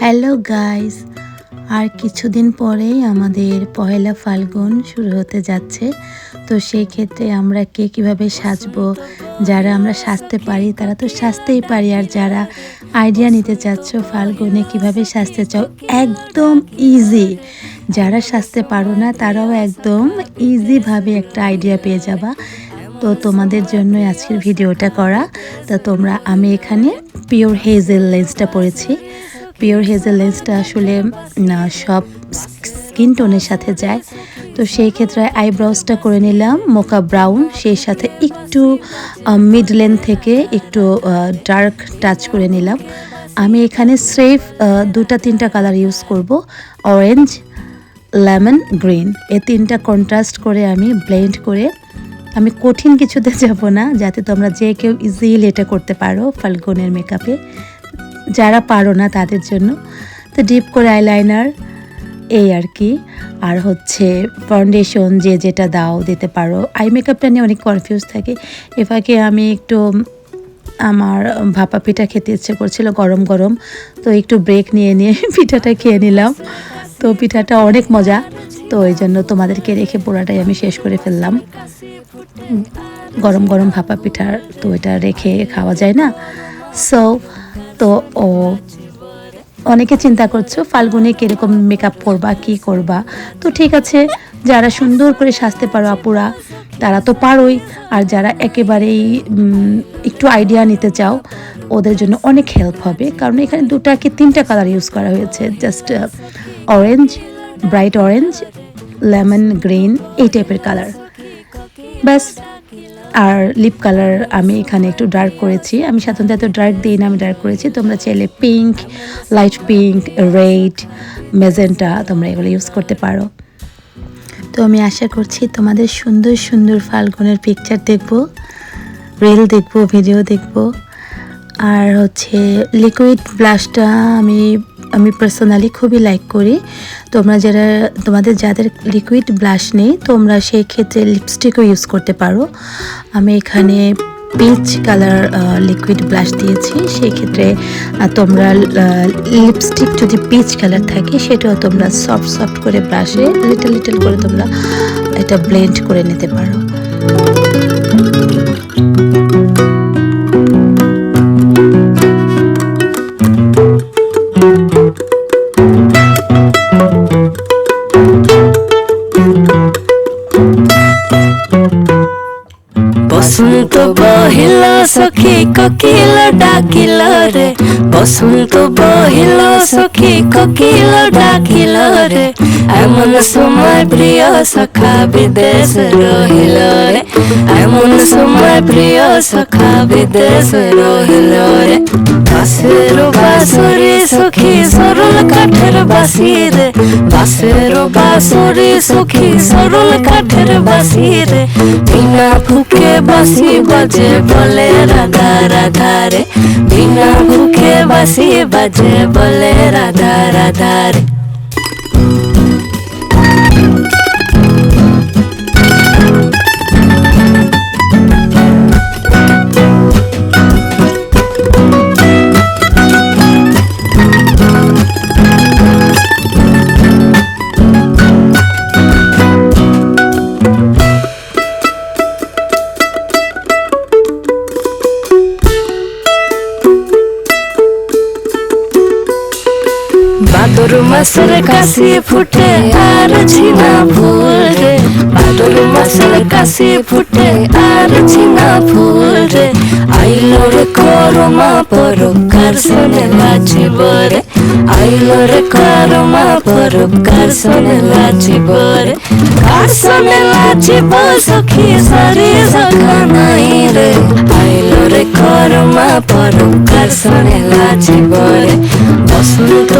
Hello guys আর কিছুদিন পরেই আমাদের পহেলা ফাল্গুন শুরু হতে যাচ্ছে। তো সেই ক্ষেত্রে আমরা কে কীভাবে সাজবো, যারা আমরা সাজতে পারি, তারা তো সাজতেই পারি। আর যারা আইডিয়া নিতে চাচ্ছ ফাল্গুনে কীভাবে সাজতে চাও, একদম ইজি যারা সাজতে পারো না, তারাও একদম ইজিভাবে একটা আইডিয়া পেয়ে যাবা। তো তোমাদের জন্য আজকের ভিডিওটা করা। তো তোমরা, আমি এখানে পিওর হেজেল লেন্সটা পরেছি। পিওর হেজেল লেন্সটা আসলে না, সব স্কিন টোনের সাথে যায়। তো সেই ক্ষেত্রে আইব্রাউজটা করে নিলাম, মোকা ব্রাউন, সেই সাথে একটু মিড লেন থেকে একটু ডার্ক টাচ করে নিলাম। আমি এখানে স্রেফ দুটা, তিনটা কালার ইউজ করব, অরেঞ্জ, লেমন, গ্রিন। এ তিনটা কন্ট্রাস্ট করে আমি ব্লেন্ড করে, আমি কঠিন কিছুতে যাব না, যাতে তোমরা যে কেউ ইজিলি এটা করতে পারো, ফাল্গুনের মেকআপে। যারা পারো না তাদের জন্য। তো ডিপ করে আইলাইনার এই আর কি। আর হচ্ছে ফাউন্ডেশন যে যেটা দাও, দিতে পারো। আই মেকআপটা নিয়ে অনেক কনফিউজ থাকে। এফাকে আমি একটু আমার ভাপা পিঠা খেতে ইচ্ছে করছিল গরম গরম। তো একটু ব্রেক নিয়ে নিয়ে পিঠাটা খেয়ে নিলাম। তো পিঠাটা অনেক মজা। তো ওই জন্য তোমাদেরকে রেখে পোড়াটাই আমি শেষ করে ফেললাম। গরম গরম ভাপা পিঠার তো এটা রেখে খাওয়া যায় না। সো তো ও অনেকে চিন্তা করছ, ফাল্গুনে কীরকম মেকআপ করবা কি করবা? তো ঠিক আছে, যারা সুন্দর করে সাজতে পারো আপুরা, তারা তো পারোই। আর যারা একেবারেই একটু আইডিয়া নিতে চাও, ওদের জন্য অনেক হেল্প হবে। কারণ এখানে দুটা কি তিনটা কালার ইউজ করা হয়েছে। Just orange bright orange lemon green এই টাইপের কালার ব্যাস আর লিপ কালার আমি এখানে একটু ডার্ক করেছি। আমি সাধারণত এত ডার্ক দিই না, আমি ডার্ক করেছি। তোমরা চাইলে pink light pink red magenta তোমরা এগুলো ইউজ করতে পারো। তো আমি আশা করছি তোমাদের সুন্দর সুন্দর ফাল্গুনের পিকচার দেখব রিল দেখব ভিডিও দেখব। আর হচ্ছে লিকুইড ব্লাশটা আমি আমি পার্সোনালি খুবই লাইক করি। তোমরা যারা, তোমাদের যাদের লিকুইড ব্লাশ নেই, তোমরা সেই ক্ষেত্রে লিপস্টিকও ইউজ করতে পারো। আমি এখানে পিচ কালার লিকুইড ব্লাশ দিয়েছি। সেই ক্ষেত্রে তোমরা লিপস্টিক যদি পিচ কালার থাকে, সেটাও তোমরা সফট সফট করে ব্রাশে লিটল লিটল করে তোমরা এটা ব্লেন্ড করে নিতে পারো। বসন্ত বহিল, সখী কোকিল ডাকিল রে। বসন্ত বহিল, সখী কোকিল ডাকিল রে। এমন সময় প্রিয় সখা বিদেশ রহিল রে। এমন সময় প্রিয় সখা বিদেশ রহিল রে। বাসের বাসুরি কাঠের বাসি রে বাসের বাসরে সখী সরল কাঠের বাসি রে বিনা ফুকে বাসি বাজে বলে রাধা রাধা রে, বিনা ফুকে বাসি বাজে বলে রাধা রাধা রে। বাদর মাসের কাশি ফুটে আর ছিনা ফুল রে। বাদর মাসের কাশি ফুটে আর ছিনা ফুল রে। আইলো রে করমা পরকার শোনে লাচিব রে। আইলো রে করমা পরকার শোনে লাচিব রে। কার শোনে লাচিব সখী সারি সখা নাই রে। আইলো রে করমা পরকার শোনে লাচিব রে। বসন্ত